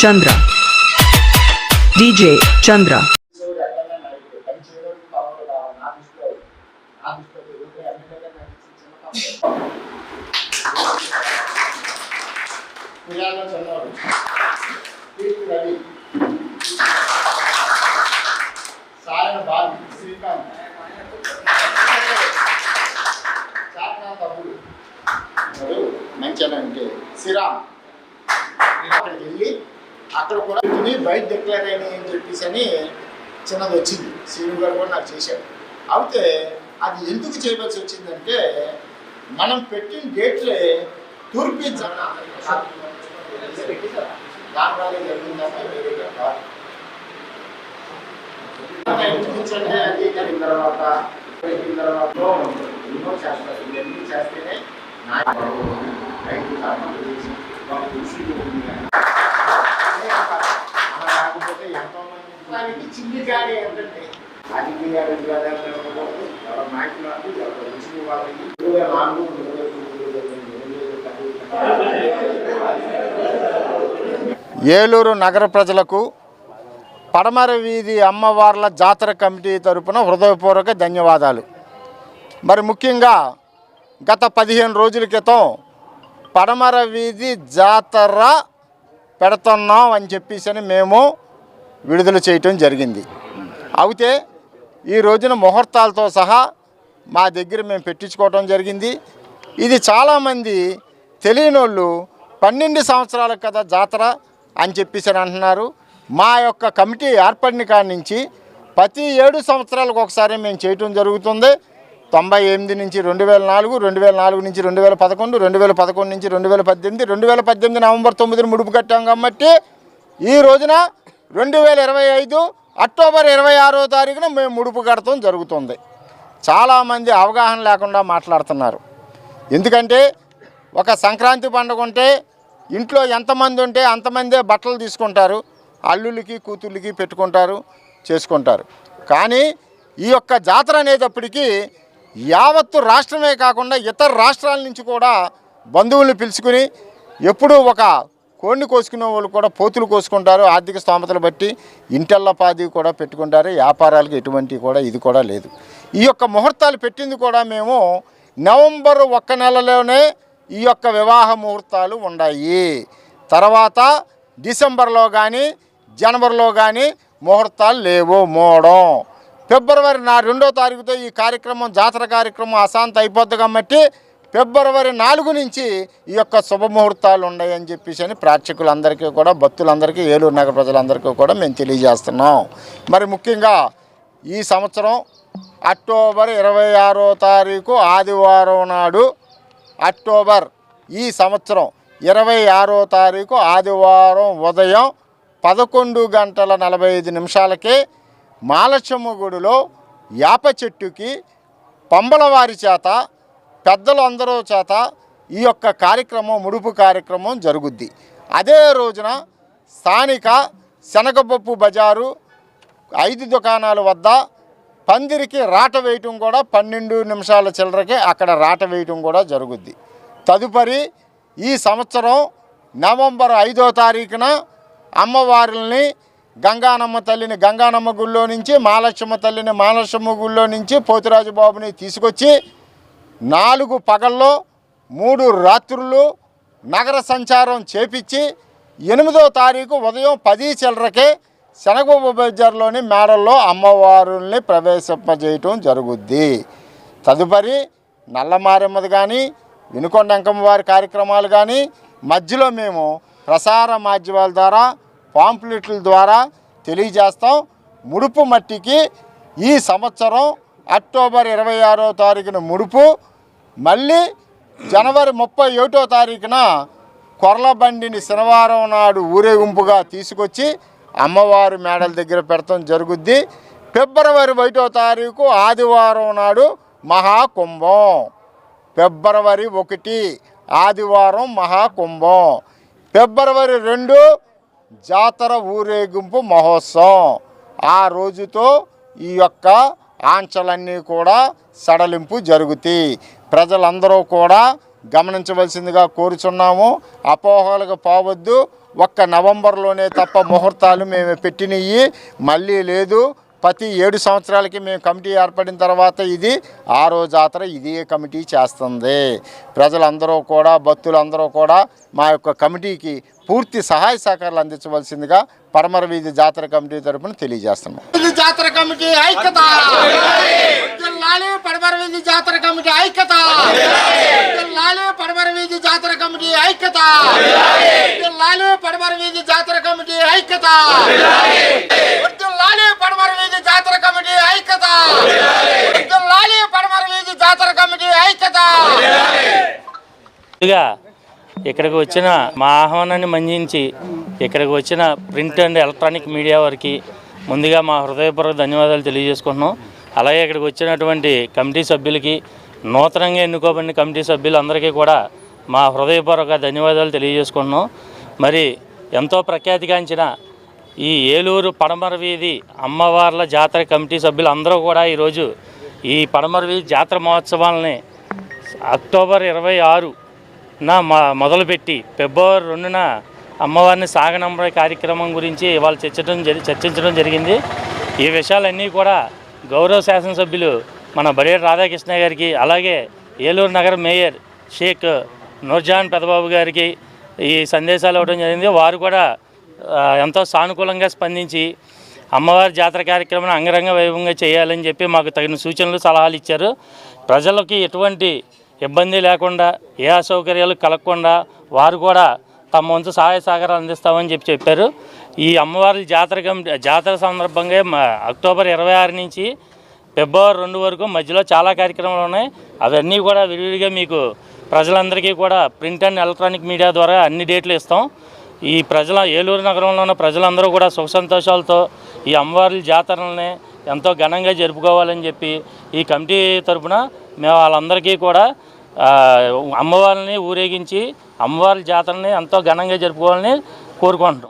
Chandra. DJ Chandra. అక్కడ కూడా ఇది బయట డిక్లేర్ అయినాయి అని చెప్పేసి అని చిన్నది వచ్చింది. శ్రీను గారు కూడా నాకు చేశాడు అయితే అది ఎందుకు చేయవలసి వచ్చిందంటే మనం పెట్టిన డేట్లే తూర్పు దానివల్ల జరిగిందని వేరేగా కాదు. ఇంటికించండి అది కలిగిన తర్వాత పెట్టిన తర్వాత ఎన్నో చేస్తారు ఇవన్నీ చేస్తేనే నా రైతు కర్మలు చేసి కృషి ఉంది కానీ అలా కాకపోతే ఎంతో మంది ఏంటంటే రాజకీయాలు ఎవరి నాయకులు ఎవరి రుచులు వాళ్ళకి? రెండు వేల నాలుగు రెండు వేల తొమ్మిది రెండు వేల పది ఏలూరు నగర ప్రజలకు పడమర వీధి అమ్మవార్ల జాతర కమిటీ తరపున హృదయపూర్వక ధన్యవాదాలు. మరి ముఖ్యంగా గత పదిహేను రోజుల క్రితం పడమర వీధి జాతర పెడుతున్నాం అని చెప్పేసి అని మేము విడుదల చేయటం జరిగింది. అయితే ఈ రోజున ముహూర్తాలతో సహా మా దగ్గర మేము పెట్టించుకోవటం జరిగింది. ఇది చాలామంది తెలియని పన్నెండు సంవత్సరాల కదా జాతర అని చెప్పేసి అంటున్నారు. మా యొక్క కమిటీ ఏర్పడిన కాడి నుంచి ప్రతి ఏడు సంవత్సరాలకు ఒకసారి మేము చేయటం జరుగుతుంది. తొంభై ఎనిమిది నుంచి రెండు వేల నాలుగు రెండు వేల నాలుగు నుంచి రెండు వేల పదకొండు రెండు వేల పదకొండు నుంచి రెండు వేల పద్దెనిమిది రెండు వేల పద్దెనిమిది నవంబర్ తొమ్మిదిని ముడుపు కట్టాం కాబట్టి ఈ రోజున రెండు వేల ఇరవై ఐదు అక్టోబర్ ఇరవై ఆరో తారీఖున మేము ముడుపు కడతాం జరుగుతుంది. చాలామంది అవగాహన లేకుండా మాట్లాడుతున్నారు. ఎందుకంటే ఒక సంక్రాంతి పండుగ ఉంటే ఇంట్లో ఎంతమంది ఉంటే అంతమందే బట్టలు తీసుకుంటారు అల్లులకి కూతుళ్ళకి పెట్టుకుంటారు చేసుకుంటారు. కానీ ఈ యొక్క జాతర అనేటప్పటికీ యావత్తు రాష్ట్రమే కాకుండా ఇతర రాష్ట్రాల నుంచి కూడా బంధువుల్ని పిలుచుకుని ఎప్పుడూ ఒక కోడిని కోసుకునే వాళ్ళు కూడా పోతులు కోసుకుంటారు. ఆర్థిక స్తోమతలు బట్టి ఇంటల్లపాది కూడా పెట్టుకుంటారు. వ్యాపారాలకు ఎటువంటి కూడా ఇది కూడా లేదు. ఈ యొక్క ముహూర్తాలు పెట్టింది కూడా మేము నవంబర్ ఒక్క నెలలోనే ఈ యొక్క వివాహ ముహూర్తాలు ఉన్నాయి తర్వాత డిసెంబర్లో కానీ జనవరిలో కానీ ముహూర్తాలు లేవు మూడం. ఫిబ్రవరి నా రెండో తారీఖుతో ఈ కార్యక్రమం జాతర కార్యక్రమం అశాంత అయిపోద్ది కాబట్టి ఫిబ్రవరి నాలుగు నుంచి ఈ యొక్క శుభముహూర్తాలు ఉన్నాయని చెప్పేసి అని ప్రేక్షకులందరికీ కూడా భక్తులందరికీ ఏలూరు నగర ప్రజలందరికీ కూడా మేము తెలియజేస్తున్నాం. మరి ముఖ్యంగా ఈ సంవత్సరం అక్టోబర్ ఇరవై ఆరో తారీఖు ఆదివారం నాడు అక్టోబర్ ఈ సంవత్సరం ఇరవై ఆరో తారీఖు ఆదివారం ఉదయం పదకొండు గంటల నలభై ఐదు నిమిషాలకే మాలచ్చమ్మ గుడిలో యాప చెట్టుకి పంబలవారి చేత పెద్దలు అందరూ చేత ఈ యొక్క కార్యక్రమం ముడుపు కార్యక్రమం జరుగుద్ది. అదే రోజున స్థానిక శనగపప్పు బజారు ఐదు దుకాణాల వద్ద పందిరికి రాట వేయటం కూడా పన్నెండు నిమిషాల చిల్లరకే అక్కడ రాట వేయటం కూడా జరుగుద్ది. తదుపరి ఈ సంవత్సరం నవంబర్ ఐదో తారీఖున అమ్మవారిని గంగానమ్మ తల్లిని గంగానమ్మ గుళ్ళో నుంచి మహాలక్ష్మ తల్లిని మహాలక్ష్మ గుళ్ళో నుంచి పోతురాజు బాబుని తీసుకొచ్చి నాలుగు పగల్లో మూడు రాత్రులు నగర సంచారం చేపించి ఎనిమిదో తారీఖు ఉదయం పది చిల్లరకే శనగబాబు బజార్లోని మేడల్లో అమ్మవారుల్ని ప్రవేశింపజేయటం జరుగుద్ది. తదుపరి నల్లమారెమ్మది కానీ వినుకొండంకమ్మవారి వారి కార్యక్రమాలు కానీ మధ్యలో మేము ప్రసార మాధ్యమాల ద్వారా పాంప్లెట్ల ద్వారా తెలియజేస్తాం. ముడుపు మట్టికి ఈ సంవత్సరం అక్టోబర్ ఇరవై ఆరో తారీఖున ముడుపు మళ్ళీ జనవరి ముప్పై ఒకటో తారీఖున కొర్లబండిని శనివారం నాడు ఊరేగింపుగా తీసుకొచ్చి అమ్మవారి మేడల దగ్గర పెడతాం జరుగుద్ది. ఫిబ్రవరి ఒకటో తారీఖు ఆదివారం నాడు మహాకుంభం. ఫిబ్రవరి ఒకటి ఆదివారం మహాకుంభం. ఫిబ్రవరి రెండు జాతర ఊరేగింపు మహోత్సవం. ఆ రోజుతో ఈ యొక్క ఆంక్షలన్నీ కూడా సడలింపు జరుగుతాయి ప్రజలందరూ కూడా గమనించవలసిందిగా కోరుచున్నాము. అపోహలకు పోవద్దు. ఒక్క నవంబర్లోనే తప్ప ముహూర్తాలు మేము పెట్టినవి మళ్ళీ లేదు. ప్రతి ఏడు సంవత్సరాలకి మేము కమిటీ ఏర్పడిన తర్వాత ఇది ఆరో జాతర ఇదే కమిటీ చేస్తుంది. ప్రజలందరూ కూడా భక్తులందరూ కూడా మా యొక్క కమిటీకి పూర్తి సహాయ సహకారాలు అందించవలసిందిగా పడమర వీధి జాతర కమిటీ తరపున తెలియజేస్తున్నాం. జాతర కమిటీ ఐక్యత! పడమర వీధి జాతర కమిటీ ఐక్యత! పడమర వీధి జాతర కమిటీ ఐక్యత! పడమర వీధి జాతర కమిటీ ఐక్యత! పడమర వీధి జాతర కమిటీ ఐక్యత! పడమర వీధి జాతర కమిటీ ఐక్యత! ఇక్కడికి వచ్చిన మా ఆహ్వానాన్ని మన్నించి ఇక్కడికి వచ్చిన ప్రింట్ అండ్ ఎలక్ట్రానిక్ మీడియా వారికి ముందుగా మా హృదయపూర్వక ధన్యవాదాలు తెలియజేసుకుంటున్నాం. అలాగే ఇక్కడికి వచ్చినటువంటి కమిటీ సభ్యులకి నూతనంగా ఎన్నుకోబడిన కమిటీ సభ్యులందరికీ కూడా మా హృదయపూర్వక ధన్యవాదాలు తెలియజేసుకుంటున్నాం. మరి ఎంతో ప్రఖ్యాతిగాంచిన ఈ ఏలూరు పడమర వీధి అమ్మవార్ల జాతర కమిటీ సభ్యులు అందరూ కూడా ఈరోజు ఈ పడమర వీధి జాతర మహోత్సవాలని అక్టోబర్ ఇరవై ఆరు నా మా మొదలుపెట్టి ఫిబ్రవరి రెండున అమ్మవారిని సాగనంబర కార్యక్రమం గురించి వాళ్ళు చర్చించడం జరి చర్చించడం జరిగింది. ఈ విషయాలన్నీ కూడా గౌరవ శాసనసభ్యులు మన బడేరు రాధాకృష్ణ గారికి అలాగే ఏలూరు నగర మేయర్ షేక్ నూర్జాన్ పెదబాబు గారికి ఈ సందేశాలు ఇవ్వడం జరిగింది. వారు కూడా ఎంతో సానుకూలంగా స్పందించి అమ్మవారి జాతర కార్యక్రమాన్ని అంగరంగ వైభవంగా చేయాలని చెప్పి మాకు తగిన సూచనలు సలహాలు ఇచ్చారు. ప్రజలకి ఎటువంటి ఇబ్బంది లేకుండా ఏ అసౌకర్యాలు కలగకుండా వారు కూడా తమ వంతు సహాయ సహకారాలు అందిస్తామని చెప్పి చెప్పారు. ఈ అమ్మవారి జాతర జాతర సందర్భంగా అక్టోబర్ ఇరవై ఆరు నుంచి ఫిబ్రవరి రెండు వరకు మధ్యలో చాలా కార్యక్రమాలు ఉన్నాయి. అవన్నీ కూడా విరివిగా మీకు ప్రజలందరికీ కూడా ప్రింట్ అండ్ ఎలక్ట్రానిక్ మీడియా ద్వారా అన్ని డేట్లు ఇస్తాం. ఈ ప్రజల ఏలూరు నగరంలో ఉన్న ప్రజలందరూ కూడా సుఖ సంతోషాలతో ఈ అమ్మవారి జాతరల్ని ఎంతో ఘనంగా జరుపుకోవాలని చెప్పి ఈ కమిటీ తరపున మేము వాళ్ళందరికీ కూడా అమ్మవారిని ఊరేగించి అమ్మవారి జాతరని ఎంతో ఘనంగా జరుపుకోవాలని కోరుకుంటున్నాం.